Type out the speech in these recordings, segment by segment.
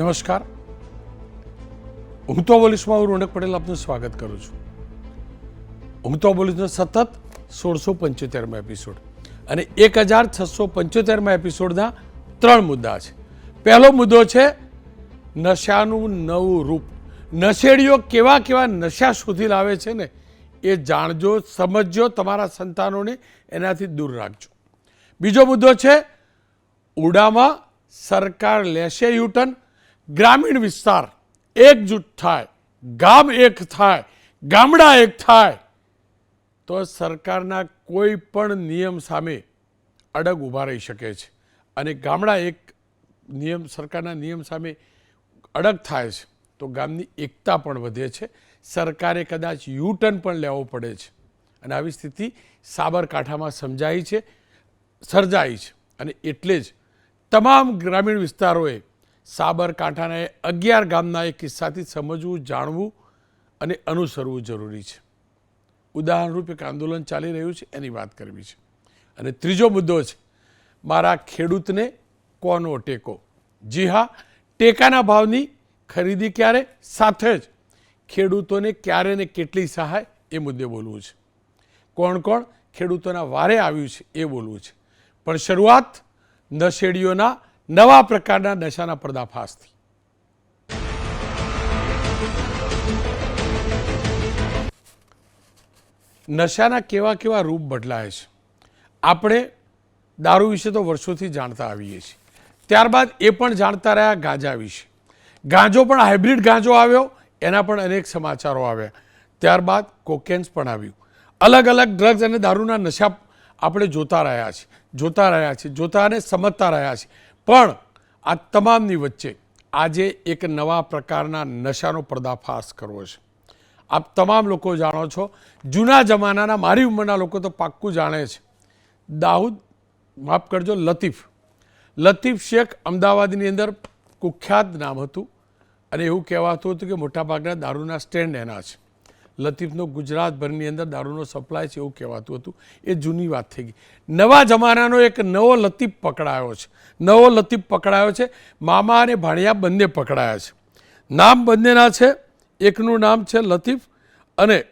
નમસ્કાર. હું તો પોલીસમાં હું રોનક પટેલ, આપનું સ્વાગત કરું છું. હું તો પોલીસનો સતત સોળસો પંચોતેરમાં એપિસોડ અને એક હજાર છસો પંચોતેરમાં એપિસોડના ત્રણ મુદ્દા છે. પહેલો મુદ્દો છે, નશાનું નવું રૂપ. નશેડીઓ કેવા કેવા નશા શોધી લાવે છે ને, એ જાણજો, સમજજો, તમારા સંતાનોને એનાથી દૂર રાખજો. બીજો મુદ્દો છે, ઉડામાં સરકાર લેશે યુટર્ન ગ્રામીણ વિસ્તાર એકજૂટ થાય, ગામ એક થાય, ગામડા એક થાય, તો સરકારના કોઈ પણ નિયમ સામે અડગ ઊભા રહી શકે છે અને ગામડા એક નિયમ, સરકારના નિયમ સામે અડગ થાય છે, તો ગામની એકતા પણ વધે છે. સરકારે કદાચ યુટર્ન પણ લેવો પડે છે અને આવી સ્થિતિ સાબરકાંઠામાં સમજાઈ છે, સર્જાઈ છે અને એટલે જ તમામ ગ્રામીણ વિસ્તારોએ સાબરકાંઠાના અગિયાર ગામના એ કિસ્સાથી સમજવું, જાણવું અને અનુસરવું જરૂરી છે. ઉદાહરણરૂપ એક આંદોલન ચાલી રહ્યું છે, એની વાત કરવી છે. અને ત્રીજો મુદ્દો છે, મારા ખેડૂતને કોનો ટેકો? જી હા, ટેકાના ભાવની ખરીદી ક્યારે? સાથે જ ખેડૂતોને ક્યારે ને કેટલી સહાય? એ મુદ્દે બોલવું છે. કોણ કોણ ખેડૂતોના વારે આવ્યું છે, એ બોલવું છે. પણ શરૂઆત નશેડીઓના નવા પ્રકારના નશાના પર્દાફાશથી. નશાના કેવા કેવા રૂપ બદલાય છે? આપણે દારૂ વિશે તો વર્ષોથી જાણતા આવીએ છીએ. ત્યારબાદ એ પણ જાણતા રહ્યા ગાંજા વિશે. ગાંજો પણ હાઇબ્રિડ ગાંજો આવ્યો, એના પણ અનેક સમાચારો આવ્યા. ત્યારબાદ કોકેન્સ પણ આવ્યું. અલગ અલગ ડ્રગ્સ અને દારૂના નશા આપણે જોતા રહ્યા છીએ, જોતા રહ્યા છીએ, જોતા અને સમજતા રહ્યા છીએ. પણ આ તમામની વચ્ચે આજે એક નવા પ્રકારના નશાનો પર્દાફાશ કરવો છે. આપ તમામ લોકો જાણો છો, જૂના જમાનાના, મારી ઉંમરના લોકો તો પાક્કું જાણે છે. દાઉદ, માફ કરજો, લતીફ. લતીફ શેખ અમદાવાદની અંદર કુખ્યાત નામ હતું અને એવું કહેવાતું હતું કે મોટાભાગના દારૂના સ્ટેન્ડ એના છે. લતીફનો ગુજરાતભરની અંદર દારૂનો સપ્લાય છે એવું કહેવાતું હતું. એ જૂની વાત થઈ ગઈ. નવા જમાનાનો એક નવો લતીફ પકડાયો છે. નવો લતીફ પકડાયો છે. મામા અને ભાણિયા બંને પકડાયા છે. નામ બંનેના છે. એકનું નામ છે લતીફ અને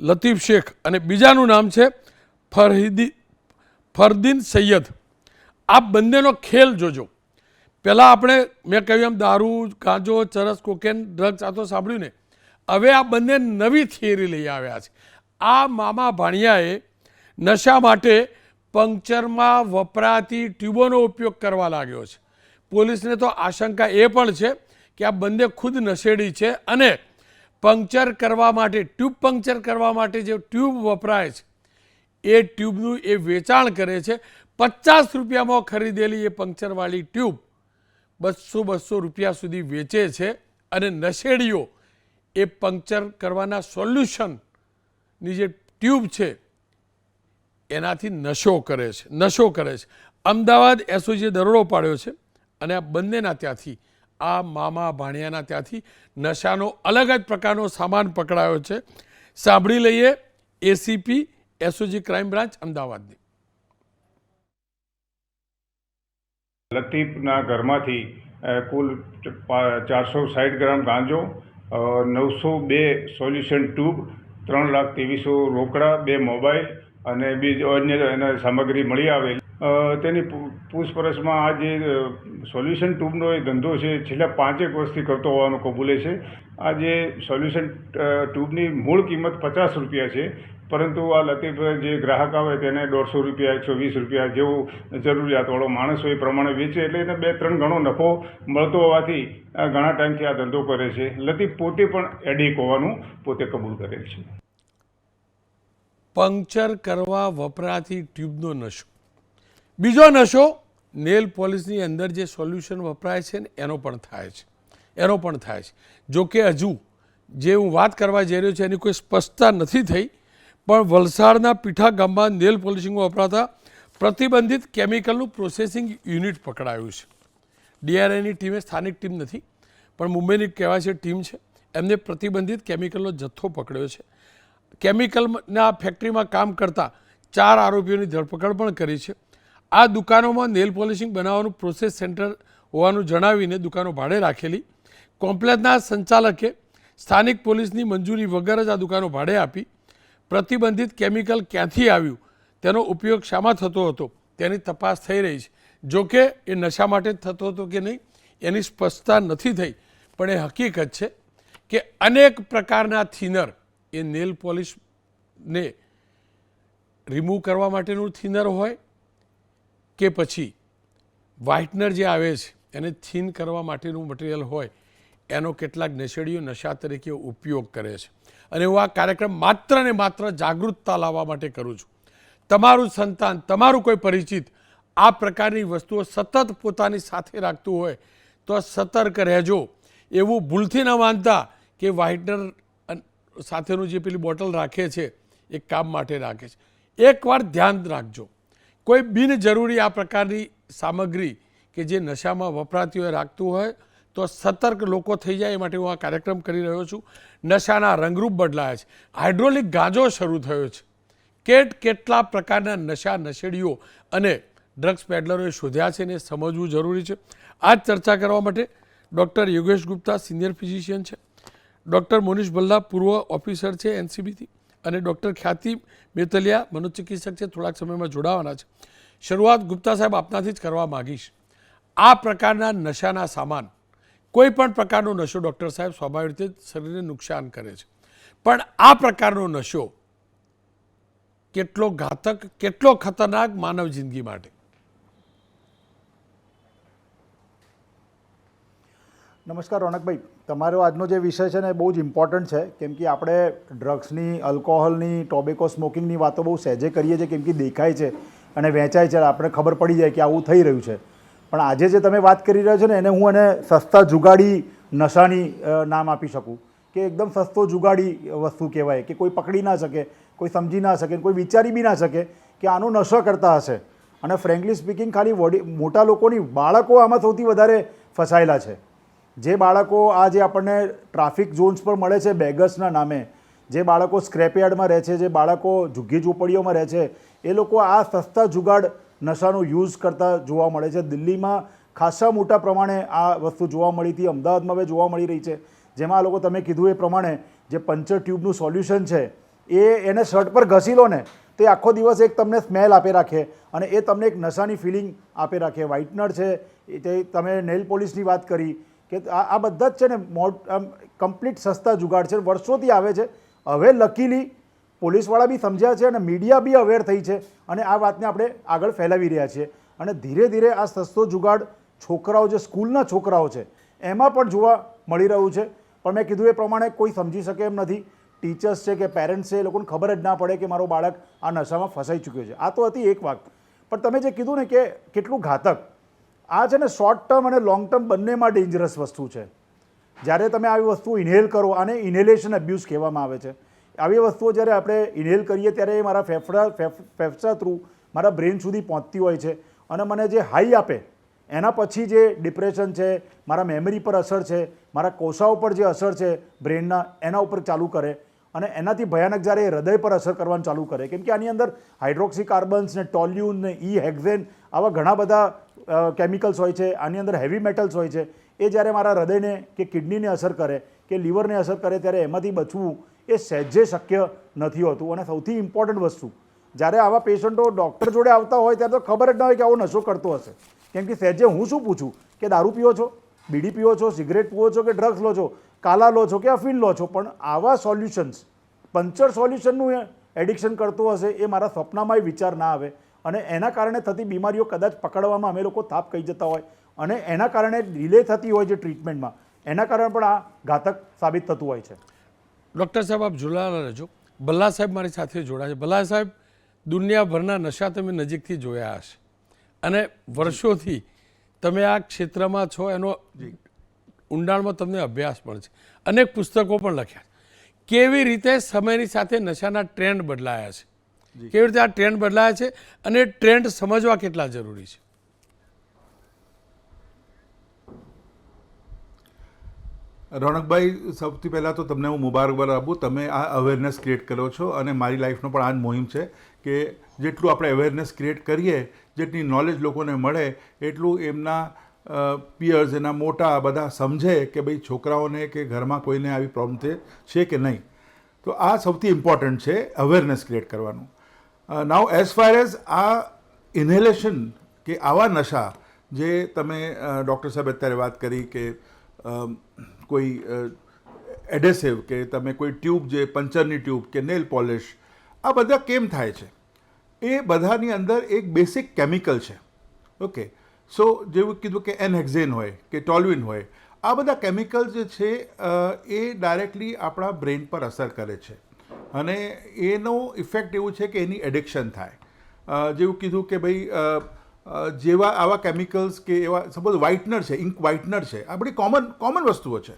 લતીફ શેખ અને બીજાનું નામ છે ફરહિદી, ફરદીન સૈયદ. આ બંનેનો ખેલ જોજો. પહેલાં આપણે મેં કહ્યું એમ દારૂ, ગાંજો, ચરસ, કોકેન, ડ્રગ્સ આ તો સાંભળ્યું ને? હવે આ બંને નવી થિયરી લઈ આવ્યા છે. આ મામા ભાણિયાએ નશા માટે પંક્ચરમાં વપરાતી ટ્યુબોનો ઉપયોગ કરવા લાગ્યો છે. પોલીસને તો આશંકા એ પણ છે કે આ બંને ખુદ નશેડી છે અને પંક્ચર કરવા માટે, ટ્યુબ પંક્ચર કરવા માટે જે ટ્યુબ વપરાય છે, એ ટ્યુબનું એ વેચાણ કરે છે. પચાસ રૂપિયામાં ખરીદેલી એ પંક્ચરવાળી ટ્યુબ બસો બસો રૂપિયા સુધી વેચે છે અને નશેડીઓ એ પંક્ચર કરવાના સોલ્યુશનની જે ટ્યુબ છે, એનાથી નશો કરે છે, નશો કરે છે. અમદાવાદ એસઓજીએ દરોડો પાડ્યો છે અને આ બંનેના ત્યાંથી, આ મામા ભાણિયાના ત્યાંથી નશાનો અલગ જ પ્રકારનો સામાન પકડાયો છે. સાંભળી લઈએ એસીપી એસઓજી ક્રાઇમ બ્રાન્ચ અમદાવાદની. લતીફના ઘરમાંથી કુલ ચારસો સાઠ ગ્રામ ગાંજો નવસો બે સોલ્યુશન ટ્યુબ, ત્રણ લાખ ત્રેવીસો રોકડા, બે મોબાઈલ અને બીજો અન્ય એના સામગ્રી મળી આવેલ. તેની પૂછપરછમાં આ જે સોલ્યુશન ટ્યુબનો એ ધંધો છે, છેલ્લા પાંચેક વર્ષથી કરતો હોવાનું કબૂલે છે. આ જે સોલ્યુશન ટ્યુબની મૂળ કિંમત પચાસ રૂપિયા છે, પરંતુ આ લતીફ જે ગ્રાહક આવે તેને દોઢસો રૂપિયા, એકસો વીસ રૂપિયા જેવું જરૂરિયાતવાળો માણસ હોય એ પ્રમાણે વેચે એટલે એને બે ત્રણ ગણો નફો મળતો હોવાથી ઘણા ટાઈમથી આ ધંધો કરે છે. લતીફ પોતે પણ એડિક હોવાનું પોતે કબૂલ કરેલ છે. પંક્ચર કરવા વપરાતી ટ્યુબનો નશો. બીજો નશો નેલ પોલિશની અંદર જે સોલ્યુશન વપરાય છે ને એનો પણ થાય છે. એનો પણ થાય છે. જો કે હજુ જે હું વાત કરવા જઈ રહ્યો છું એની કોઈ સ્પષ્ટતા નથી થઈ, પણ વલસાડના પીઠા ગામમાં નેલ પોલિશિંગમાં વપરાતા પ્રતિબંધિત કેમિકલનું પ્રોસેસિંગ યુનિટ પકડાયું છે. ડીઆરઆઈની ટીમે સ્થાનિક ટીમ નથી, પણ મુંબઈની કહેવાય છે ટીમ છે. એમને પ્રતિબંધિત કેમિકલનો જથ્થો પકડ્યો છે. કેમિકલના ફેક્ટરીમાં કામ કરતા ચાર આરોપીઓની ધરપકડ પણ કરી છે. આ દુકાનોમાં નેલ પોલિશિંગ બનાવવાનું પ્રોસેસ સેન્ટર હોવાનું જણાવીને દુકાનો ભાડે રાખેલી કોમ્પ્લેક્સના સંચાલકે સ્થાનિક પોલીસની મંજૂરી વગર જ આ દુકાનો ભાડે આપી પ્રતિબંધિત કેમિકલ ક્યાંથી આવ્યું, તેનો ઉપયોગ શામાં થતો હતો, તેની તપાસ થઈ રહી છે. જોકે એ નશા માટે જ થતો હતો કે નહીં, એની સ્પષ્ટતા નથી થઈ, પણ એ હકીકત છે કે અનેક પ્રકારના થિનર એ નેલ પોલિશને રિમૂવ કરવા માટેનું થિનર હોય કે પછી વ્હાઇટનર જે આવે છે, એને થીન કરવા માટેનું મટીરિયલ હોય એનો કેટલાક નશેડીઓ નશા તરીકે ઉપયોગ કરે છે. અને હું આ કાર્યક્રમ માત્ર ને માત્ર જાગૃતતા લાવવા માટે કરું છું. તમારું સંતાન, તમારું કોઈ પરિચિત આ પ્રકારની વસ્તુઓ સતત પોતાની સાથે રાખતું હોય તો સતર્ક રહેજો. એવું ભૂલથી ન માનતા કે વ્હાઇટનર સાથેનું જે પેલી બોટલ રાખે છે, એ કામ માટે રાખે છે. એકવાર ધ્યાન રાખજો. કોઈ બિનજરૂરી આ પ્રકારની સામગ્રી કે જે નશામાં વપરાતી હોય, રાખતું હોય તો સતર્ક લોકો થઈ જાય એ માટે હું આ કાર્યક્રમ કરી રહ્યો છું. નશાના રંગરૂપ બદલાયા છે. હાઇડ્રોલિક ગાંજો શરૂ થયો છે. કેટ કેટલા પ્રકારના નશા નશેડીઓ અને ડ્રગ્સ પેડલરોએ શોધ્યા છે એને સમજવું જરૂરી છે. આ જ ચર્ચા કરવા માટે doctor Yogesh Gupta senior physician છે. ડૉક્ટર મોનીશ ભલ્લા પૂર્વ ઓફિસર છે એનસીબીથી અને ડૉક્ટર ખ્યાતિ બેતલિયા મનોચિકિત્સક છે. થોડાક સમયમાં જોડાવાના છે. શરૂઆત ગુપ્તા સાહેબ આપનાથી જ કરવા માગીશ. આ પ્રકારના નશાના સામાન કોઈ પણ પ્રકારનો નશો ડૉક્ટર સાહેબ સ્વાભાવિક રીતે શરીરને નુકસાન કરે છે. પણ આ પ્રકારનો નશો કેટલો ઘાતક, કેટલો ખતરનાક માનવ જિંદગી માટે? નમસ્કાર રોનકભાઈ. તમારો આજનો જે વિષય છે ને બહુ જ ઇમ્પોર્ટન્ટ છે. કેમ કે આપણે ડ્રગ્સની આલ્કોહોલની ટોબેકો સ્મોકિંગની વાતો બહુ સહેજે કરીએ છીએ, કેમ કે દેખાય છે અને વેચાય છે. આપણે ખબર પડી જાય કે આવું થઈ રહ્યું છે. પણ આજે જે તમે વાત કરી રહ્યા છો ને, એને હું એને સસ્તા જુગાડી નશાની નામ આપી શકું. કે એકદમ સસ્તો જુગાડી વસ્તુ કહેવાય, કે કોઈ પકડી ના શકે, કોઈ સમજી ના શકે, કોઈ વિચારી બી ના શકે કે આનો નશો કરતા હશે. અને ફ્રેન્કલી સ્પીકિંગ ખાલી વડી, મોટા લોકોની બાળકો આમાં સૌથી વધારે ફસાયેલા છે. જે બાળકો આ જે આપણને ટ્રાફિક ઝોન્સ પર મળે છે બેગર્સના નામે, જે બાળકો સ્ક્રેપયાર્ડમાં રહે છે, જે બાળકો ઝુગ્ગી ઝૂંપડીઓમાં રહે છે, એ લોકો આ સસ્તા જુગાડ નશાનો યુઝ કરતા જોવા મળે છે. દિલ્હીમાં ખાસા મોટા પ્રમાણે આ વસ્તુ જોવા મળી હતી. અમદાવાદમાં હવે જોવા મળી રહી છે. જેમાં આ લોકો તમે કીધું એ પ્રમાણે જે પંચર ટ્યુબનું સોલ્યુશન છે, એ એને શર્ટ પર ઘસી લો ને, તે આખો દિવસ એક તમને સ્મેલ આપે રાખે અને એ તમને એક નશાની ફિલિંગ આપે રાખે. વ્હાઇટનર છે તે તમે નેલ પોલિશની વાત કરી કે આ બધા જ છે ને મોટ કમ્પ્લીટ સસ્તા જુગાડ છે. વર્ષોથી આવે છે. હવે લકીલી પોલીસવાળા બી સમજ્યા છે અને મીડિયા બી અવેર થઈ છે અને આ વાતને આપણે આગળ ફેલાવી રહ્યા છીએ. અને ધીરે ધીરે આ સસ્તો જુગાડ છોકરાઓ જે સ્કૂલના છોકરાઓ છે, એમાં પણ જોવા મળી રહ્યું છે. પણ મેં કીધું એ પ્રમાણે કોઈ સમજી શકે એમ નથી. ટીચર્સ છે કે પેરેન્ટ્સ છે એ લોકોને ખબર જ ના પડે કે મારો બાળક આ નશામાં ફસાઈ ચૂક્યો છે. આ તો હતી એક વાત. પણ તમે જે કીધું ને કે કેટલું ઘાતક, આ છે ને શોર્ટ ટર્મ અને લોંગ ટર્મ બંનેમાં ડેન્જરસ વસ્તુ છે. જ્યારે તમે આવી વસ્તુ ઇન્હેલ કરો, આને ઇન્હેલેશન અબ્યુઝ કહેવામાં આવે છે. આવી વસ્તુઓ જ્યારે આપણે ઇન્હેલ કરીએ ત્યારે એ મારા ફેફડા, ફેફ- ફેફસા થ્રુ મારા બ્રેન સુધી પહોંચતી હોય છે. અને મને જે હાઈ આપે, એના પછી જે ડિપ્રેશન છે, મારા મેમરી પર અસર છે, મારા કોષાઓ પર જે અસર છે બ્રેનના એના ઉપર ચાલુ કરે. અને એનાથી ભયાનક જ્યારે એ હૃદય પર અસર કરવાનું ચાલુ કરે, કેમ કે આની અંદર હાઇડ્રોક્સી કાર્બન્સ ને ટોલ્યુન ને ઈ હેક્ઝેન આવા ઘણા બધા કેમિકલ્સ હોય છે, આની અંદર હેવી મેટલ્સ હોય છે. એ જ્યારે મારા હૃદયને કે કિડનીને અસર કરે, કે લીવરને અસર કરે, ત્યારે એમાંથી બચવું એ સહેજે શક્ય નથી હોતું. અને સૌથી ઇમ્પોર્ટન્ટ વસ્તુ, જ્યારે આવા પેશન્ટો ડૉક્ટર જોડે આવતા હોય, ત્યારે તો ખબર જ ના હોય કે આવો નશો કરતો હશે. કેમ કે સહેજે હું શું પૂછું? કે દારૂ પીવો છો? બીડી પીવો છો? સિગરેટ પીવો છો? કે ડ્રગ્સ લો છો? કાલા લો છો? કે અફીણ લો છો? પણ આવા સોલ્યુશન્સ પંચર સોલ્યુશનનું એડિક્શન કરતો હશે એ મારા સપનામાં વિચાર ના આવે. અને એના કારણે થતી બીમારીઓ કદાચ પકડવામાં અમે લોકો થાપ કહી જતા હોય. અને એના કારણે ડિલે થતી હોય છે ટ્રીટમેન્ટમાં એના કારણે પણ આ ઘાતક સાબિત થતું હોય છે. ડૉક્ટર સાહેબ આપ જોડાયેલા રહેજો. ભલ્લા સાહેબ મારી સાથે જોડાયા છે. ભલ્લા સાહેબ દુનિયાભરના નશા તમે નજીકથી જોયા હશે. અને વર્ષોથી તમે આ ક્ષેત્રમાં છો એનો ઊંડાણમાં તમને અભ્યાસ પણ છે. અનેક પુસ્તકો પણ લખ્યા છે. કેવી રીતે સમયની સાથે નશાના ટ્રેન્ડ બદલાયા છે? કેવી રીતે આ ટ્રેન્ડ બદલાયા છે? અને ટ્રેન્ડ સમજવા કેટલા જરૂરી છે? રોનકભાઈ, સૌથી પહેલાં તો તમને હું મુબારકબાદ આપું. તમે આ અવેરનેસ ક્રિએટ કરો છો અને મારી લાઈફનો પણ આ જ મુહિમ છે કે જેટલું આપણે અવેરનેસ ક્રિએટ કરીએ, જેટલી નોલેજ લોકોને મળે, એટલું એમના પિયર્સ એના મોટા બધા સમજે કે ભાઈ છોકરાઓને કે ઘરમાં કોઈને આવી પ્રોબ્લેમ છે કે નહીં. તો આ સૌથી ઇમ્પોર્ટન્ટ છે અવેરનેસ ક્રિએટ કરવાનું. નાવ એઝ ફાર એઝ આ ઇન્હેલેશન કે આવા નશા જે તમે ડૉક્ટર સાહેબ અત્યારે વાત કરી કે કોઈ એડેસિવ કે તમે કોઈ ટ્યુબ જે પંચરની ટ્યુબ કે નેલ પોલિશ, આ બધા કેમ થાય છે? એ બધાની અંદર એક બેસિક કેમિકલ છે. ઓકે. સો, જેવું કીધું કે એનહેક્ઝેન હોય, કે ટોલ્વિન હોય, આ બધા કેમિકલ જે છે એ ડાયરેક્ટલી આપણા બ્રેન પર અસર કરે છે. અને એનો ઇફેક્ટ એવું છે કે એની એડિક્શન થાય. જેવું કીધું કે ભાઈ જેવા આવા કેમિકલ્સ કે એવા સપોઝ વ્હાઇટનર છે ઇન્ક વ્હાઇટનર છે, આ બધી કોમન કોમન વસ્તુઓ છે.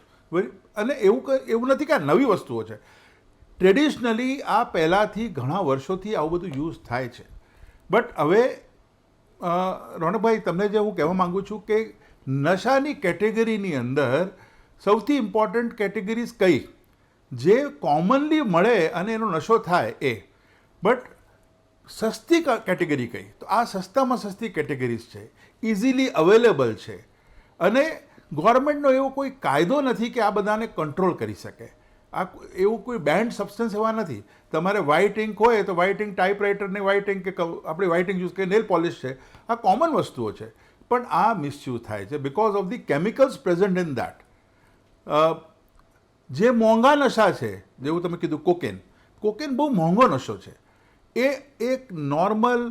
અને એવું એવું નથી કે આ નવી વસ્તુઓ છે. ટ્રેડિશનલી આ પહેલાંથી ઘણા વર્ષોથી આવું બધું યુઝ થાય છે. બટ હવે રોનકભાઈ, તમને જે હું કહેવા માગું છું કે નશાની કેટેગરીની અંદર સૌથી ઇમ્પોર્ટન્ટ કેટેગરીઝ કઈ? જે કોમનલી મળે અને એનો નશો થાય એ. બટ સસ્તી કેટેગરી કઈ. તો આ સસ્તામાં સસ્તી કેટેગરીઝ છે. ઇઝીલી અવેલેબલ છે. અને ગવર્મેન્ટનો એવો કોઈ કાયદો નથી કે આ બધાને કંટ્રોલ કરી શકે. આ એવું કોઈ બેન્ડ સબસ્ટન્સ એવા નથી. તમારે વ્હાઇટ ઇંક હોય તો વ્હાઇટ ઇંક ટાઈપરાઇટરની વ્હાઇટ ઇંક કે આપણી વ્હાઇટ ઇંક યુઝ કે નેલ પોલિશ છે. આ કોમન વસ્તુઓ છે. પણ આ મિસયુઝ થાય છે because of the chemicals present in that જે મોંઘા નશા છે, જેવું તમે કીધું કોકેન કોકેન બહુ મોંઘો નશો છે. એ એક નોર્મલ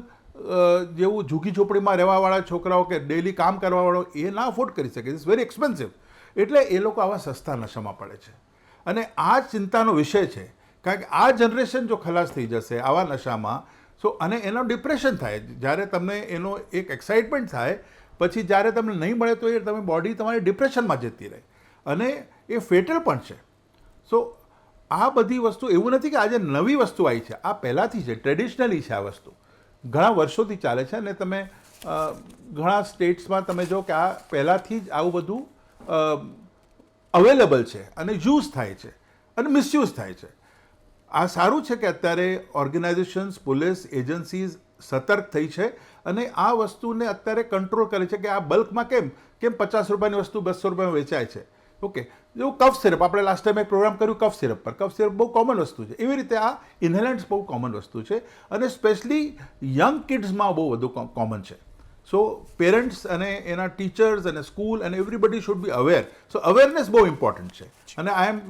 જેવું ઝૂકી ઝોપડીમાં રહેવાવાળા છોકરાઓ કે ડેલી કામ કરવાવાળો એ ના અફોર્ડ કરી શકે. ઇટ્સ વેરી એક્સપેન્સિવ એટલે એ લોકો આવા સસ્તા નશામાં પડે છે. અને આ ચિંતાનો વિષય છે. કારણ કે આ જનરેશન જો ખલાસ થઈ જશે આવા નશામાં સો અને એનો ડિપ્રેશન થાય. જ્યારે તમને એનો એક એક્સાઇટમેન્ટ થાય, પછી જ્યારે તમને નહીં મળે તો એ તમે બોડી તમારી ડિપ્રેશનમાં જતી રહે. અને એ ફેટલ પણ છે. સો આ બધી વસ્તુ એવું નથી કે આજે નવી વસ્તુ આવી છે. આ પહેલાંથી છે ટ્રેડિશનલી છે આ વસ્તુ. ઘણા વર્ષોથી ચાલે છે અને તમે ઘણા સ્ટેટ્સમાં તમે જો કે આ પહેલાંથી જ આવું બધું અવેલેબલ છે અને યુઝ થાય છે અને મિસયુઝ થાય છે. આ સારું છે કે અત્યારે ઓર્ગેનાઇઝેશન્સ પોલીસ એજન્સીઝ સતર્ક થઈ છે અને આ વસ્તુને અત્યારે કંટ્રોલ કરે છે કે આ બલ્કમાં કેમ? કેમ પચાસ રૂપિયાની વસ્તુ બસો રૂપિયામાં વેચાય છે? ઓકે જેવું કફ સિરપ. આપણે લાસ્ટ ટાઈમ એક પ્રોગ્રામ કર્યું કફ સિરપ પર. કફ સિરપ બહુ કોમન વસ્તુ છે. એવી રીતે આ ઇન્હેલન્ટ્સ બહુ કોમન વસ્તુ છે અને સ્પેશલી યંગ કિડ્સમાં બહુ વધુ કોમન છે. સો પેરેન્ટ્સ અને એના ટીચર્સ અને સ્કૂલ અને everybody should be aware so awareness બહુ ઇમ્પોર્ટન્ટ છે. અને I am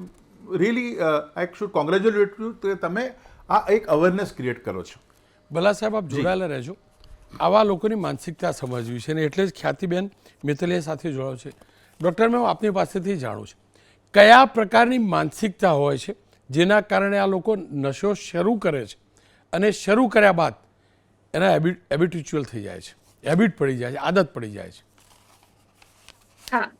really I should congratulate you કે તમે આ એક અવેરનેસ ક્રિએટ કરો છો. ભલા સાહેબ આપ જોડાયેલા રહેજો. આવા લોકોની માનસિકતા સમજવી છે અને એટલે જ ખ્યાતિબેન મિતલીએ સાથે જોડાયો છે. ડૉક્ટર મેં હું આપની પાસેથી જાણું છું. કયા પ્રકારની માનસિકતા હોય છે, જેના કારણે આ લોકો નશો શરૂ કરે છે અને શરૂ કર્યા બાદ એના હેબિટ હેબિટ્યુચ્યુઅલ થઈ જાય છે. હેબિટ પડી જાય છે, આદત પડી જાય છે. હા,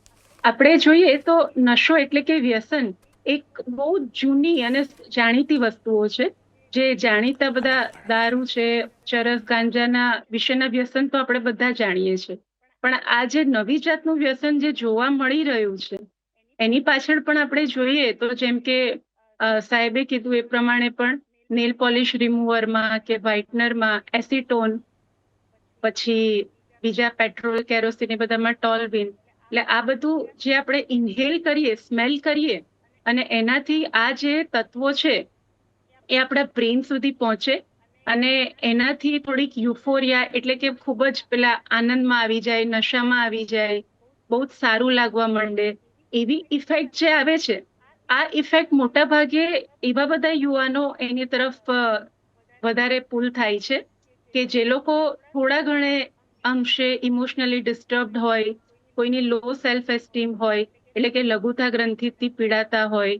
આપણે જોઈએ તો નશો એટલે કે વ્યસન એક બહુ જૂની અને જાણીતી વસ્તુઓ છે, જે જાણીતા બધા દારૂ છે, ચરસ, ગાંજાના વિશેના વ્યસન તો આપણે બધા જાણીએ છીએ. પણ આ જે નવી જાતનું વ્યસન જે જોવા મળી રહ્યું છે એની પાછળ પણ આપણે જોઈએ તો જેમ કે સાહેબે કીધું એ પ્રમાણે પણ નેલ પોલિશ રિમૂવરમાં કે વ્હાઇટનરમાં એસિટોન, પછી બીજા પેટ્રોલ, કેરોસીન એ બધામાં ટોલવિન. એટલે આ બધું જે આપણે ઇન્હેલ કરીએ, સ્મેલ કરીએ અને એનાથી આ જે તત્વો છે એ આપણા બ્રેન સુધી પહોંચે અને એનાથી થોડીક યુફોરિયા એટલે કે ખૂબ જ પેલા આનંદમાં આવી જાય, નશામાં આવી જાય, બહુ જ સારું લાગવા માંડે. એવી ઇફેક્ટ જે આવે છે, આ ઇફેક્ટ મોટા ભાગે એવા બધા યુવાનો એની તરફ વધારે પુલ થાય છે કે જે લોકો થોડા ઘણે અંશે ઇમોશનલી ડિસ્ટર્બડ હોય, કોઈની લો સેલ્ફ એસ્ટીમ હોય, એટલે કે લઘુતા ગ્રંથિથી પીડાતા હોય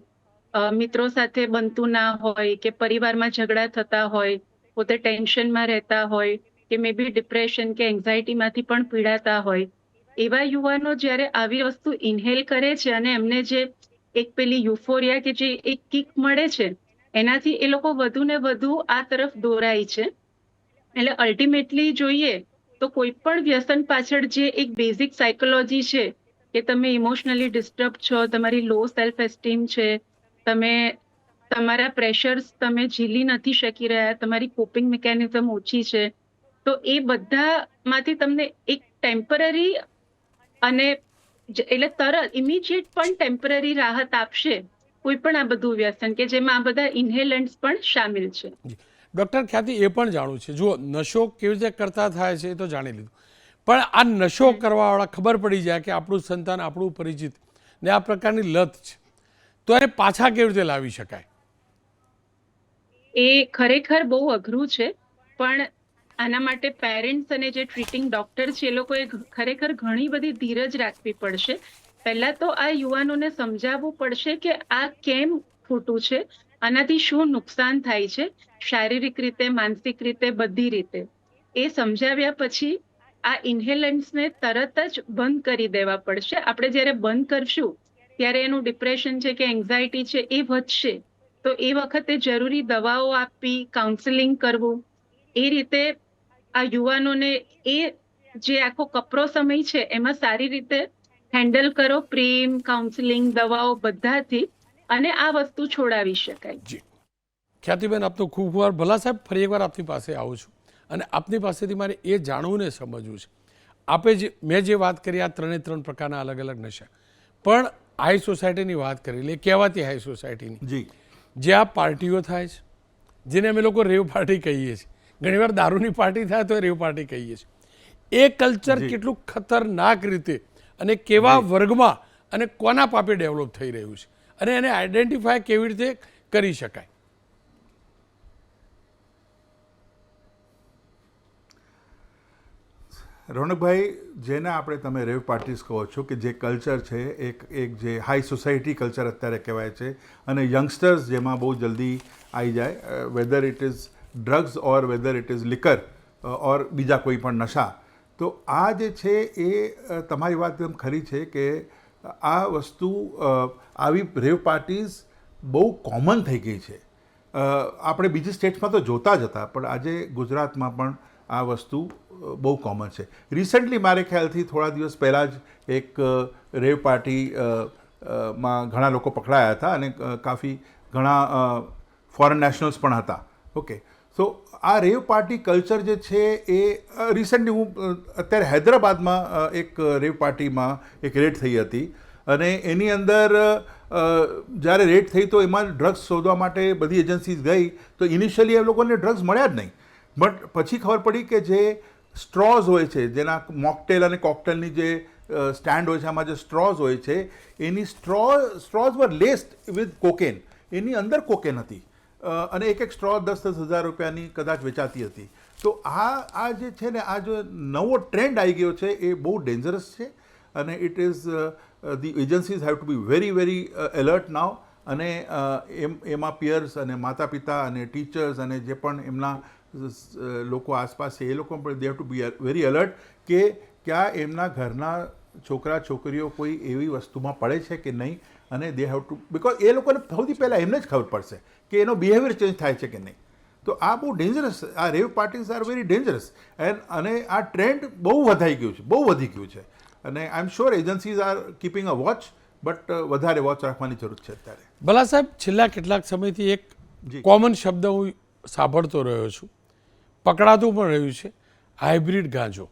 મિત્રો સાથે બનતું ના હોય, કે પરિવારમાં ઝઘડા થતા હોય, પોતે ટેન્શનમાં રહેતા હોય, કે મે બી ડિપ્રેશન કે એન્ઝાયટીમાંથી પણ પીડાતા હોય એવા યુવાનો જ્યારે આવી વસ્તુ ઇન્હેલ કરે છે અને એમને જે એક પેલી યુફોરિયા કે જે એક કિક મળે છે, એનાથી એ લોકો વધુ ને વધુ આ તરફ દોરાય છે. એટલે અલ્ટિમેટલી જોઈએ તો કોઈ પણ વ્યસન પાછળ જે એક બેઝિક સાયકોલોજી છે કે તમે ઇમોશનલી ડિસ્ટર્બ છો, તમારી લો સેલ્ફ એસ્ટીમ છે, તમે તમારા પ્રેશર્સ તમે ઝીલી નથી શકી રહ્યા, તમારી કોપિંગ મિકેનિઝમ ઓછી છે, તો એ બધામાંથી તમને એક ટેમ્પરરી અને એટલે તરત ઇમિડિયેટ પણ ટેમ્પરરી રાહત આપશે કોઈ પણ આ બધું વ્યસન કે જેમાં આ બધા ઇન્હેલન્ટ્સ પણ સામેલ છે. ડૉક્ટર ખ્યાતિ એ પણ જાણવું છે. જુઓ નશો કેવી રીતે કરતા થાય છે એ તો જાણી લીધું. પણ આ નશો કરવાવાળા ખબર પડી જાય કે આપણું સંતાન આપણું પરિચિત ને આ પ્રકારની લત છે. તો એને પાછા કેવી રીતે લાવી શકાય? એ ખરેખર બહુ અઘરું છે. પણ આના માટે પેરેન્ટ્સ અને જે ટ્રીટિંગ ડોક્ટર છે એ લોકોએ ખરેખર ઘણી બધી ધીરજ રાખવી પડશે. પહેલા તો આ યુવાનોને સમજાવવું પડશે કે આ કેમ ખોટું છે, આનાથી શું નુકસાન થાય છે, શારીરિક રીતે, માનસિક રીતે, બધી રીતે. એ સમજાવ્યા પછી આ ઇન્હેલન્ટ્સને તરત જ બંધ કરી દેવા પડશે. આપણે જ્યારે બંધ કરશું, ત્યારે એનું ડિપ્રેશન છે કે એન્ઝાયટી છે એ વધશે. તો એ વખતે જરૂરી દવાઓ આપવી કાઉન્સેલિંગ કરવું, એ રીતે આ યુવાનોને એ જે આખો કપરો સમય છે એમાં સારી રીતે હેન્ડલ કરો પ્રેમ કાઉન્સેલિંગ દવાઓ બધાથી અને આ વસ્તુ છોડાવી શકાય. જી. ખ્યાતિબેન આપનો ખૂબ ખૂબ ભલા સાહેબ ફરી એકવાર આપની પાસે આવું છું. અને આપની પાસેથી મારે એ જાણવું ને સમજવું છે. આપે જે મેં જે વાત કરી આ ત્રણે ત્રણ પ્રકારના અલગ અલગ નશા. પણ હાઈ સોસાયટીની વાત કરી એટલે કહેવાતી હાઈ સોસાયટીની જી. જ્યાં પાર્ટીઓ થાય છે જેને અમે લોકો રેવ પાર્ટી કહીએ છીએ. ઘણીવાર દારૂની પાર્ટી થાય તો રેવ પાર્ટી કહીએ છીએ. એ કલ્ચર કેટલું ખતરનાક રીતે અને કેવા વર્ગમાં અને કોના પાપે ડેવલપ થઈ રહ્યું છે અને એને આઈડેન્ટિફાય કેવી રીતે કરી શકાય? રોનકભાઈ જેને આપણે તમે રેવ પાર્ટીસ કહો છો કે જે કલ્ચર છે એક એક જે હાઈ સોસાયટી કલ્ચર અત્યારે કહેવાય છે અને યંગસ્ટર્સ જેમાં બહુ જલ્દી આવી જાય whether it is drugs or whether it is liquor or બીજા કોઈ પણ નશા. તો આ જે છે એ તમારી વાત એકદમ ખરી છે કે આ વસ્તુ આવી રેવ પાર્ટીઝ બહુ કોમન થઈ ગઈ છે. આપણે બીજી સ્ટેટ્સમાં તો જોતા જ હતા, પણ આજે ગુજરાતમાં પણ આ વસ્તુ બહુ કોમન છે. રિસન્ટલી મારે ખ્યાલથી થોડા દિવસ પહેલાં જ એક રેવ પાર્ટી માં ઘણા લોકો પકડાયા હતા અને કાફી ઘણા ફોરેન નેશનલ્સ પણ હતા. ઓકે સો આ રેવ પાર્ટી કલ્ચર જે છે એ રિસન્ટલી હું અત્યારે હૈદરાબાદમાં એક રેવ પાર્ટીમાં એક રેડ થઈ હતી. અને એની અંદર જ્યારે રેડ થઈ તો એમાં ડ્રગ્સ શોધવા માટે બધી એજન્સીઝ ગઈ. તો ઇનિશિયલી એ લોકોને ડ્રગ્સ મળ્યા જ નહીં. બટ પછી ખબર પડી કે જે સ્ટ્રોઝ હોય છે, જેના મોકટેલ અને કોકટેલની જે સ્ટેન્ડ હોય છે, આમાં જે સ્ટ્રોઝ હોય છે, એની straw straws were laced with cocaine એની અંદર કોકેન હતી. અને એક એક સ્ટ્રો દસ દસ હજાર રૂપિયાની કદાચ વેચાતી હતી. તો આ આ જે છે ને, આ જો નવો ટ્રેન્ડ આવી ગયો છે, એ બહુ ડેન્જરસ છે અને it is the agencies have to be very very alert now અને એમ, એમાં પિયર્સ અને માતા પિતા અને ટીચર્સ અને જે પણ એમના લોકો આસપાસ છે, એ લોકો પણ they have to be very alert કે ક્યાં એમના ઘરના છોકરા, છોકરીઓ કોઈ એવી વસ્તુમાં પડે છે કે નહીં. અને દે હેવ ટુ બિકોઝ એ લોકોને સૌથી પહેલાં એમને જ ખબર પડશે કે એનો બિહેવિયર ચેન્જ થાય છે કે નહીં. તો આ બહુ ડેન્જરસ આ rave parties are very dangerous and અને આ ટ્રેન્ડ બહુ વધાઈ ગયું છે બહુ વધી ગયું છે. અને I am sure agencies are keeping a watch but વધારે વોચ રાખવાની જરૂર છે અત્યારે. ભલા સાહેબ છેલ્લા કેટલાક સમયથી એક કોમન શબ્દ હું સાંભળતો રહ્યો છું. પકડાતું પણ રહ્યું છે. હાઇબ્રિડ ગાંજો.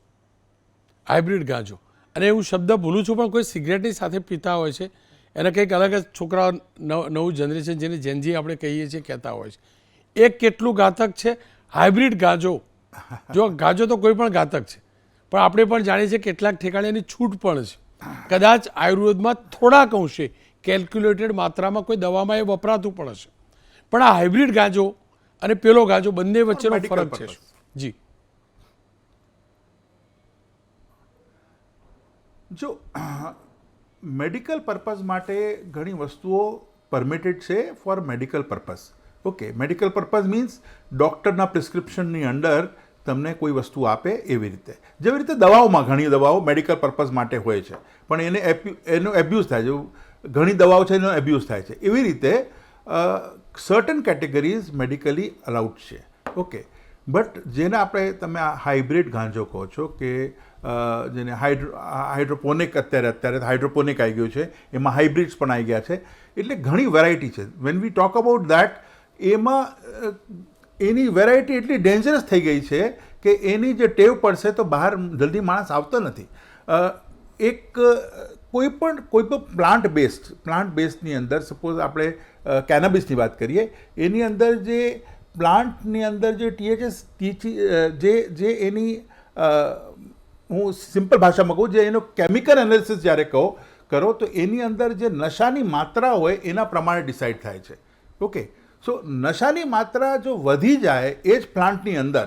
હાઇબ્રિડ ગાંજો. અને હું શબ્દ ભૂલું છું પણ કોઈ સિગરેટની સાથે પીતા હોય છે એને કંઈક અલગ જ છોકરાઓ નવ નવું જનરેશન જેને જેનજી આપણે કહીએ છીએ કહેતા હોય છે. એ કેટલું ઘાતક છે? હાઇબ્રિડ ગાજો. જો ગાજો તો કોઈ પણ ઘાતક છે. પણ આપણે પણ જાણીએ છીએ કેટલાક ઠેકાણે એની છૂટ પણ છે. કદાચ આયુર્વેદમાં થોડાક અંશે કેલ્ક્યુલેટેડ માત્રામાં કોઈ દવામાં એ વપરાતું પણ હશે. પણ આ હાઇબ્રિડ ગાજો અને પેલો ગાજો બંને વચ્ચેનો ફરક છે. જી. જો મેડિકલ પર્પઝ માટે ઘણી વસ્તુઓ પરમિટેડ છે for medical purpose okay medical purpose means ડૉક્ટરના પ્રિસ્ક્રિપ્શનની અંડર તમને કોઈ વસ્તુ આપે એવી રીતે. જેવી રીતે દવાઓમાં ઘણી દવાઓ મેડિકલ પર્પઝ માટે હોય છે. પણ એને એનો એબ્યુઝ થાય છે. ઘણી દવાઓ છે એનો એબ્યુઝ થાય છે. એવી રીતે સર્ટન કેટેગરીઝ મેડિકલી અલાઉડ છે. ઓકે બટ જેને આપણે તમે હાઇબ્રિડ ગાંજો કહો છો કે જેને હાઇડ્રો હાઇડ્રોપોનિક અત્યારે અત્યારે હાઇડ્રોપોનિક આવી ગયું છે, એમાં હાઇબ્રિડ્સ પણ આવી ગયા છે. એટલે ઘણી વેરાયટી છે. When we talk about that એમાં એની વેરાયટી એટલી ડેન્જરસ થઈ ગઈ છે કે એની જે ટેવ પડશે તો બહાર જલ્દી માણસ આવતો નથી. એક કોઈ પણ કોઈ પણ પ્લાન્ટ બેસ્ડ, પ્લાન્ટ બેસ્ડની અંદર, સપોઝ આપણે કેનાબિસની વાત કરીએ, એની અંદર જે પ્લાન્ટની અંદર જે ટીએચએસ જે જે એની હું સિમ્પલ ભાષામાં કહું, જે એનો કેમિકલ એનાલિસિસ જ્યારે કહો, કરો, તો એની અંદર જે નશાની માત્રા હોય, એના પ્રમાણે ડિસાઇડ થાય છે. ઓકે? સો, નશાની માત્રા જો વધી જાય, એ જ પ્લાન્ટની અંદર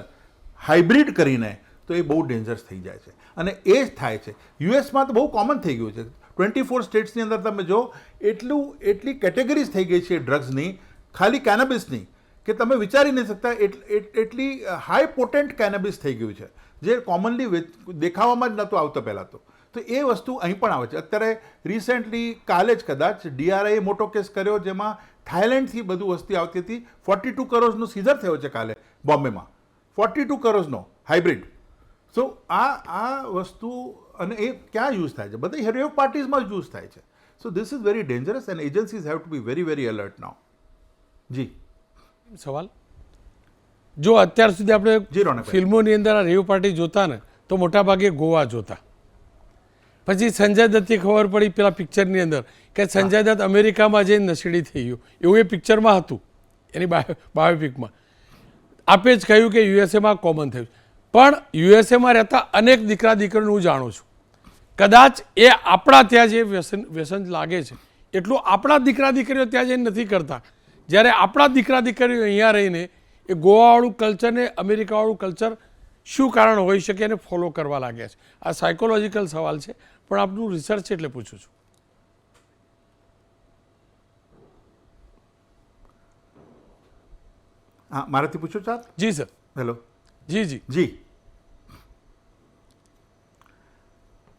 હાઇબ્રિડ કરીને, તો એ બહુ ડેન્જરસ થઈ જાય છે. અને એ જ થાય છે. યુએસમાં તો બહુ કોમન થઈ ગયું છે. ટ્વેન્ટી ફોર સ્ટેટ્સની અંદર તમે જો, એટલું, એટલી કેટેગરીઝ થઈ ગઈ છે ડ્રગ્સની, ખાલી કેનાબિસની કે તમે વિચારી નહીં શકતા એટ- એટ- એટલી હાઈ પોટેન્ટ કેનેબિસ થઈ ગયું છે, જે કોમનલી દેખાવામાં જ નહોતું આવતો પહેલાં તો. તો એ વસ્તુ અહીં પણ આવે છે. અત્યારે રિસેન્ટલી કાલે જ કદાચ ડીઆરઆઈએ મોટો કેસ કર્યો જેમાં થાઇલેન્ડથી બધું વસ્તી આવતી હતી. ફોર્ટી ટુ કરોડનો સીઝર થયો છે કાલે બોમ્બેમાં. ફોર્ટી ટુ કરોડનો હાઇબ્રિડ સો આ આ વસ્તુ અને એ ક્યાં યુઝ થાય છે? બધી હેરિયો પાર્ટીઝમાં જ યુઝ થાય છે. So this is very dangerous and agencies have to be very very alert now જી. સવાલ? જો અત્યાર સુધી આપણે. ફિલ્મોની અંદર આ રેવ પાર્ટી જોતા ને તો મોટાભાગે ગોવા જોતા. પછી સંજય દત્તથી ખબર પડી પેલા પિક્ચરની અંદર કે સંજય દત્ત અમેરિકામાં જઈને નસીડી થઈ ગયું. એવું એ પિક્ચરમાં હતું એની બાયોપિકમાં. આપે જ કહ્યું કે યુએસએમાં કોમન થયું. પણ યુએસએમાં રહેતા અનેક દીકરા દીકરીઓને હું જાણું છું. કદાચ એ આપણા ત્યાં જે વ્યસન વ્યસન લાગે છે એટલું આપણા દીકરા દીકરીઓ ત્યાં જઈને નથી કરતા. જ્યારે આપણા દીકરા દીકરીઓ અહીંયા રહીને એ ગોવાવાળું કલ્ચર ને અમેરિકાવાળું કલ્ચર શું કારણ હોઈ શકે એને ફોલો કરવા લાગ્યા છે? આ સાયકોલોજીકલ સવાલ છે પણ આપનું રિસર્ચ છે એટલે પૂછું છું. હા મારાથી પૂછો આપ જી સર. હેલો. જી જી. જી.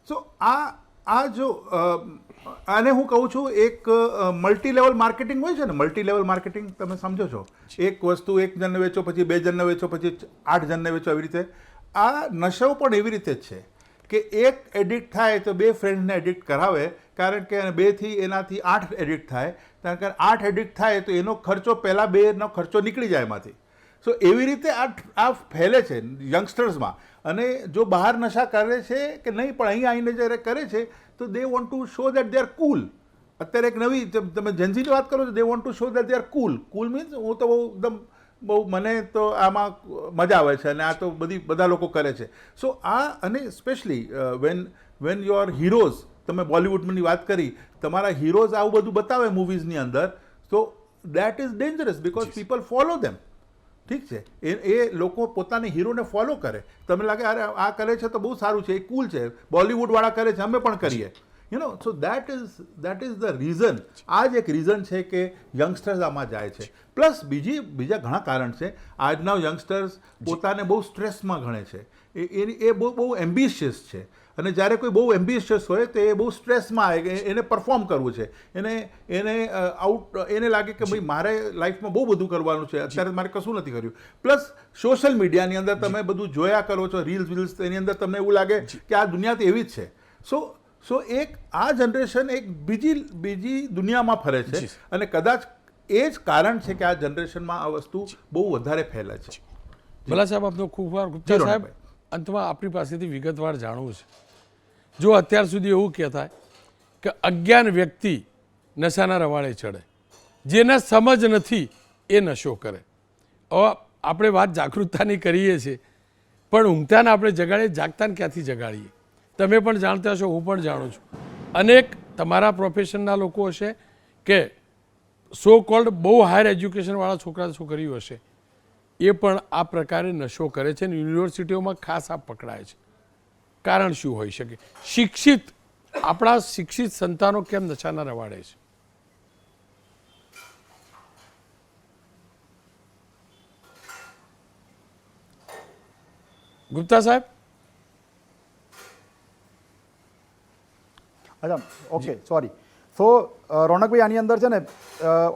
સો આ આ જો આને હું કહું છું એક મલ્ટી લેવલ માર્કેટિંગ હોય છે ને મલ્ટી લેવલ માર્કેટિંગ તમે સમજો છો. એક વસ્તુ એક જણને વેચો પછી બે જણને વેચો પછી આઠ જણને વેચો એવી રીતે. આ નશો પણ એવી રીતે જ છે કે એક એડિક્ટ થાય તો બે ફ્રેન્ડને એડિક્ટ કરાવે કારણ કે બેથી એનાથી આઠ એડિક્ટ થાય. કારણ કે આઠ એડિક્ટ થાય તો એનો ખર્ચો પહેલાં બેનો ખર્ચો નીકળી જાય એમાંથી. સો એવી રીતે આ આ ફેલે છે યંગસ્ટર્સમાં અને જો બહાર નશા કરે છે કે નહીં પણ અહીં આવીને જ્યારે કરે છે તો they want to show that they are cool અત્યારે એક નવી તમે જેન્સીની વાત કરો છો they want to show that they are cool cool means હું તો બહુ એકદમ બહુ મને તો આમાં મજા આવે છે અને આ તો બધી બધા લોકો કરે છે. સો આ અને specially when when your heroes તમે બોલિવૂડની વાત કરી તમારા હીરોઝ આવું બધું બતાવે મૂવીઝની અંદર તો that is dangerous because people follow them ઠીક છે? એ એ લોકો પોતાની હીરોને ફોલો કરે. તમને લાગે અરે આ કરે છે તો બહુ સારું છે એ કુલ છે બોલિવૂડવાળા કરે છે અમે પણ કરીએ. You know so that is that is the reason આ જ એક રીઝન છે કે યંગસ્ટર્સ આમાં જાય છે. પ્લસ બીજી બીજા ઘણા કારણ છે. આજના યંગસ્ટર્સ પોતાને બહુ સ્ટ્રેસમાં ગણે છે. એની એ બહુ બહુ એમ્બિશિયસ છે. અને જ્યારે કોઈ બહુ એમ્બિશિયસ હોય તો એ બહુ સ્ટ્રેસમાં આવે કે એને પરફોર્મ કરવું છે. એને એને આઉટ એને લાગે કે ભાઈ મારે લાઈફમાં બહુ બધું કરવાનું છે. અત્યારે મારે કશું નથી કર્યું. પ્લસ સોશિયલ મીડિયાની અંદર તમે બધું જોયા કરો છો રીલ્સ વીલ્સ એની અંદર તમને એવું લાગે કે આ દુનિયા તો એવી જ છે. સો સો એક આ જનરેશન એક બીજી બીજી દુનિયામાં ફરે છે. અને કદાચ એ જ કારણ છે કે આ જનરેશનમાં આ વસ્તુ બહુ વધારે ફેલે છે. ભલા સાહેબ આપનો ખૂબ વાર ગુપ્તા સાહેબ. અંતમાં આપણી પાસેથી વિગતવાર જાણવું છે. જો અત્યાર સુધી એવું કહેતા કે અજ્ઞાન વ્યક્તિ નશાના રવાડે ચડે, જેને સમજ નથી એ નશો કરે. હવે આપણે વાત જાગૃતતાની કરીએ છીએ, પણ ઊંઘતાને આપણે જગાડીએ, જાગતાને ક્યાંથી જગાડીએ? તમે પણ જાણતા હશો, હું પણ જાણું છું. અનેક તમારા પ્રોફેશનના લોકો હશે કે સો કોલ્ડ બહુ હાયર એજ્યુકેશનવાળા છોકરા છોકરીઓ હશે. એ પણ આ પ્રકારે નશો કરે છે અને યુનિવર્સિટીઓમાં ખાસ આ પકડાય છે. કારણ શું હોઈ શકે? શિક્ષિત, આપણા શિક્ષિત સંતાનો કેમ નશાના રવાડે છે? ગુપ્તા સાહેબ? અચ્છા, ઓકે સોરી સો રોનકભાઈ આની અંદર છે ને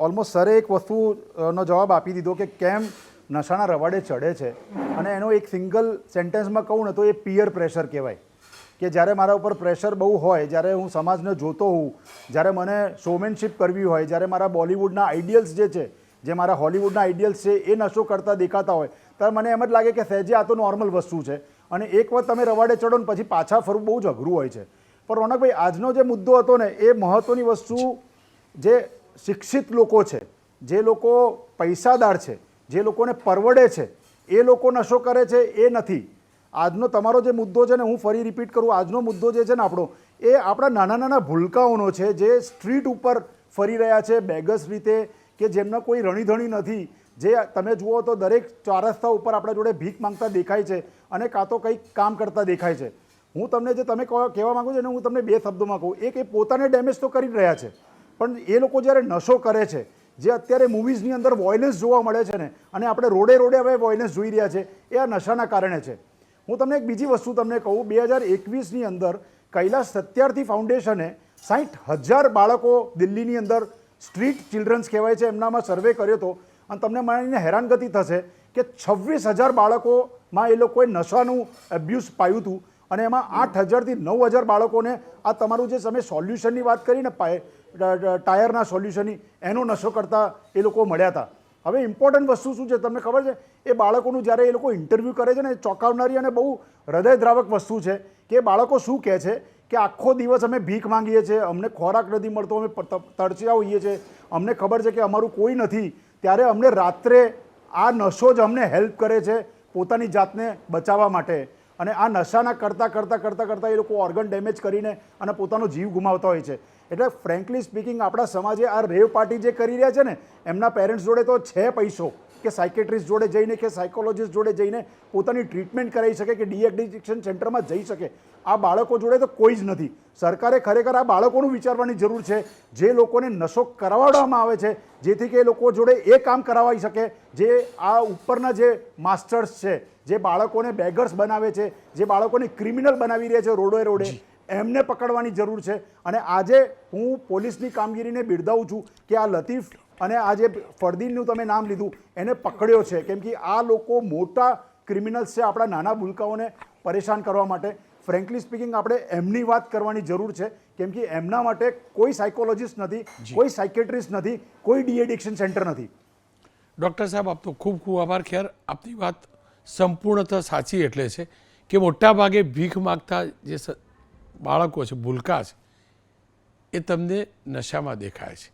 ઓલમોસ્ટ સરે એક વસ્તુનો જવાબ આપી દીધો કે કેમ નશાના રવાડે ચડે છે. અને એનો એક સિંગલ સેન્ટેન્સમાં કહું ને તો એ પિયર પ્રેશર કહેવાય. કે જ્યારે મારા ઉપર પ્રેશર બહુ હોય, જ્યારે હું સમાજને જોતો હોઉં, જ્યારે મને શોમેનશીપ કરવી હોય, જ્યારે મારા બોલિવૂડના આઈડિયલ્સ જે છે, જે મારા હોલિવૂડના આઈડિયલ્સ છે, એ નશો કરતા દેખાતા હોય, ત્યારે મને એમ જ લાગે કે સહેજે આ તો નોર્મલ વસ્તુ છે. અને એક વખત તમે રવાડે ચડો ને પછી પાછા ફરવું બહુ જ અઘરું હોય છે. પણ રોનકભાઈ, આજનો જે મુદ્દો હતો ને, એ મહત્વની વસ્તુ જે શિક્ષિત લોકો છે, જે લોકો પૈસાદાર છે જે લોકોને પરવડે છે, એ લોકો નશો કરે છે, એ નથી. આજનો તમારો જે મુદ્દો છે ને હું ફરી રિપીટ કરું, આજનો મુદ્દો જે છે ને આપણો, એ આપણા નાના નાના ભૂલકાઓનો છે, જે સ્ટ્રીટ ઉપર ફરી રહ્યા છે, બેગસ રીતે, કે જેમના કોઈ રણીધણી નથી, જે તમે જુઓ તો દરેક ચાર રસ્તા ઉપર આપણા જોડે ભીખ માંગતા દેખાય છે અને કાં તો કંઈક કામ કરતા દેખાય છે. હું તમને જે તમે કહેવા માંગુ છો ને હું તમને બે શબ્દોમાં કહું. એક એ પોતાને ડેમેજ તો કરી રહ્યા છે, પણ એ લોકો જ્યારે નશો કરે છે જે અત્યારે મૂવીઝની અંદર વોયલન્સ જોવા મળે છે ને, અને આપણે રોડે રોડે હવે વોયલન્સ જોઈ રહ્યા છે, એ આ નશાના કારણે છે. હું તમને એક બીજી વસ્તુ તમને કહું, બે હજાર એકવીસની અંદર કૈલાસ સત્યાર્થી ફાઉન્ડેશને સાઠ હજાર બાળકો દિલ્હીની અંદર સ્ટ્રીટ ચિલ્ડ્રન્સ કહેવાય છે, એમનામાં સર્વે કર્યો હતો. અને તમને માનીને હેરાનગતિ થશે કે છવ્વીસ હજાર બાળકોમાં એ લોકોએ નશાનું એબ્યુઝ પાયું હતું. અને એમાં આઠ હજારથી નવ હજાર બાળકોને આ તમારું જે તમે સોલ્યુશનની વાત કરીને ટાયરના સોલ્યુશનની એનો નશો કરતા એ લોકો મળ્યા હતા. હવે ઇમ્પોર્ટન્ટ વસ્તુ શું છે તમને ખબર છે? એ બાળકોનું જ્યારે એ લોકો ઇન્ટરવ્યૂ કરે છે ને ચોંકાવનારી અને બહુ હૃદયદ્રાવક વસ્તુ છે કે બાળકો શું કહે છે? કે આખો દિવસ અમે ભીખ માંગીએ છીએ, અમને ખોરાક નથી મળતો, અમે પ- હોઈએ છીએ. અમને ખબર છે કે અમારું કોઈ નથી. ત્યારે અમને રાત્રે આ નશો જ અમને હેલ્પ કરે છે પોતાની જાતને બચાવવા માટે. અને આ નશાના કરતાં કરતાં કરતાં કરતાં એ લોકો ઓર્ગન ડેમેજ કરીને અને પોતાનો જીવ ગુમાવતા હોય છે. એટલે ફ્રેન્કલી સ્પીકિંગ આપણા સમાજે આ રેવ પાર્ટી જે કરી રહ્યા છે ને, એમના પેરેન્ટ્સ જોડે તો છે પૈસો કે સાયકેટ્રિસ્ટ જોડે જઈને કે સાયકોલોજીસ્ટ જોડે જઈને પોતાની ટ્રીટમેન્ટ કરાવી શકે કે ડીએડિક્શન સેન્ટરમાં જઈ શકે. આ બાળકો જોડે તો કોઈ જ નથી. સરકારે ખરેખર આ બાળકોનું વિચારવાની જરૂર છે. જે લોકોને નશો કરાવડવામાં આવે છે, જેથી કે એ લોકો જોડે એ કામ કરાવાઈ શકે. જે આ ઉપરના જે માસ્ટર્સ છે, જે બાળકોને બેગર્સ બનાવે છે, જે બાળકોને ક્રિમિનલ બનાવી રહ્યા છે રોડે રોડે. એમને પકડવાની જરૂર છે. અને આજે હું પોલીસની કામગીરીને બિરદાવું છું કે આ લતીફ અને આ જે ફરદીનનું તમે નામ લીધું એને પકડ્યો છે. કેમ કે આ લોકો મોટા ક્રિમિનલ્સ છે આપણા નાના ભૂલકાઓને પરેશાન કરવા માટે. ફ્રેન્કલી સ્પીકિંગ આપણે એમની વાત કરવાની જરૂર છે. કેમ કે એમના માટે કોઈ સાયકોલોજીસ્ટ નથી કોઈ સાયકેટ્રિસ્ટ નથી કોઈ ડીએડિક્શન સેન્ટર નથી. ડૉક્ટર સાહેબ આપનો ખૂબ ખૂબ આભાર. ખેર આપની વાત સંપૂર્ણતઃ સાચી એટલે છે કે મોટાભાગે ભીખ માગતા જે બાળકો છે, ભૂલકા છે, એ તમને નશામાં દેખાય છે.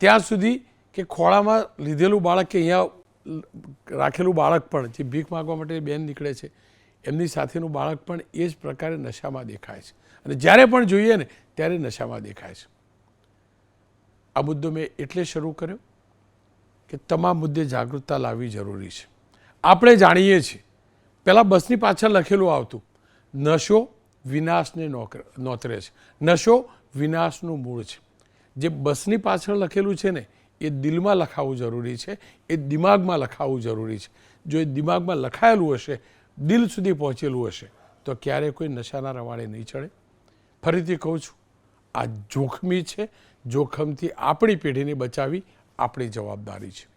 ત્યાં સુધી કે ખોળામાં લીધેલું બાળક કે અહીંયા રાખેલું બાળક પણ જે ભીખ માગવા માટે બેન નીકળે છે, એમની સાથેનું બાળક પણ એ જ પ્રકારે નશામાં દેખાય છે. અને જ્યારે પણ જોઈએ ને, ત્યારે નશામાં દેખાય છે. આ મુદ્દો મેં એટલે શરૂ કર્યો કે તમામ મુદ્દે જાગૃતતા લાવવી જરૂરી છે. આપણે જાણીએ છીએ. પહેલાં બસની પાછળ લખેલું આવતું, નશો વિનાશને નોતરે છે. નશો વિનાશનું મૂળ છે. જે બસની પાછળ લખેલું છે ને, એ દિલમાં લખાવવું જરૂરી છે, એ દિમાગમાં લખાવવું જરૂરી છે. જો એ દિમાગમાં લખાયેલું હશે, દિલ સુધી પહોંચેલું હશે, તો ક્યારેય કોઈ નશાના રવાડે નહીં ચડે? ફરીથી કહું છું, આ જોખમી છે. જોખમથી આપણી પેઢીને બચાવી આપણી જવાબદારી છે.